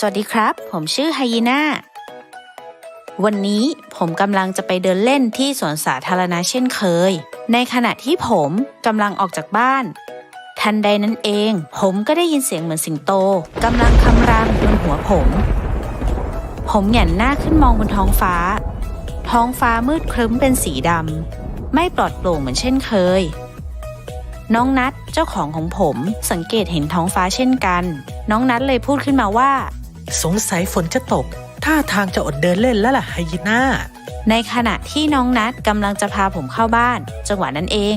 สวัสดีครับ ผมชื่อไฮยีน่า วันนี้ผมกำลังจะไปเดินเล่นที่สวนสาธารณะเช่นเคย ในขณะที่ผมกำลังออกจากบ้าน ทันใดนั้นเอง ผมก็ได้ยินเสียงเหมือนสิงโตกำลังคำรามบนหัวผม ผมแหงนหน้าขึ้นมองบนท้องฟ้า ท้องฟ้ามืดครึ้มเป็นสีดำไม่ปลอดโปร่งเหมือนเช่นเคย น้องนัดเจ้าของของผมสังเกตเห็นท้องฟ้าเช่นกัน น้องนัดเลยพูดขึ้นมาว่า สงสัยฝนจะตก ท่าทางจะอดเดินเล่นแล้วล่ะไฮยีน่า ในขณะที่น้องนัดกำลังจะพาผมเข้าบ้าน จังหวะนั้นเอง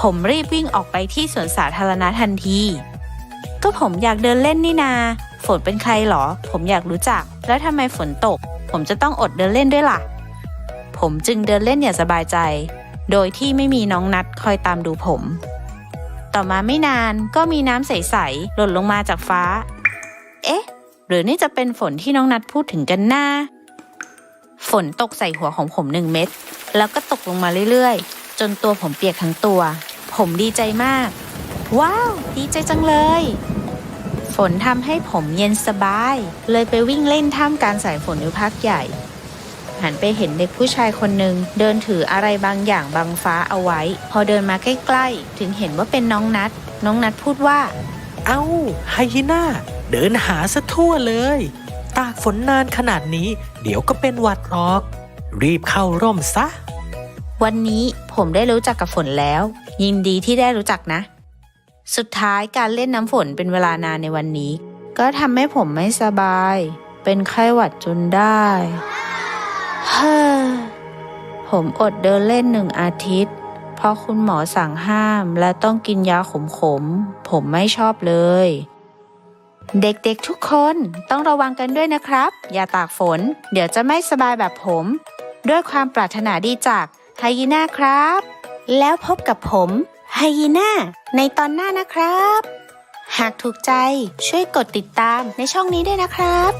ผมรีบวิ่งออกไปที่สวนสาธารณะทันที ก็ผมอยากเดินเล่นนี่นา ฝนเป็นใครหรอ ผมอยากรู้จัก แล้วทำไมฝนตก ผมจะต้องอดเดินเล่นด้วยล่ะ ผมจึงเดินเล่นอย่างสบายใจ โดยที่ไม่มีน้องนัดคอยตามดูผม ต่อมาไม่นานก็มีน้ำใสๆหล่นลงมาจากฟ้า เอ๊ะ หรือนี่จะเป็นฝนที่น้องนัดพูดถึงกันหน้า ฝนตกใส่หัวของผมหนึ่งเม็ด แล้วก็ตกลงมาเรื่อยๆ จนตัวผมเปียกทั้งตัว ผมดีใจมาก ว้าว ดีใจจังเลย ฝนทำให้ผมเย็นสบาย เลยไปวิ่งเล่นท่ามกลารสายฝนอยู่พักใหญ่ หันไปเห็นเด็กผู้ชายคนหนึ่งเดินถืออะไรบางอย่างบังฟ้าเอาไว้ พอเดินมาใกล้ๆ ถึงเห็นว่าเป็นน้องนัด น้องนัดพูดว่า เอ้าไฮยีน่า เดินหาซะทั่วเลย ตากฝนนานขนาดนี้ เดี๋ยวก็เป็นหวัดหรอก รีบเข้าร่มซะ วันนี้ผมได้รู้จักกับฝนแล้ว ยินดีที่ได้รู้จักนะ สุดท้ายการเล่นน้ำฝนเป็นเวลานานในวันนี้ ก็ทำให้ผมไม่สบาย เป็นไข้หวัดจนได้เฮ้อผมอดเดินเล่นหนึ่งอาทิตย์ เพราะคุณหมอสั่งห้ามและต้องกินยาขมๆ ผมไม่ชอบเลย เด็กๆทุกคนต้องระวังกันด้วยนะครับ อย่าตากฝน เดี๋ยวจะไม่สบายแบบผม ด้วยความปรารถนาดีจากไฮยีน่าครับ แล้วพบกับผมไฮยีน่าในตอนหน้านะครับ หากถูกใจช่วยกดติดตามในช่องนี้ด้วยนะครับ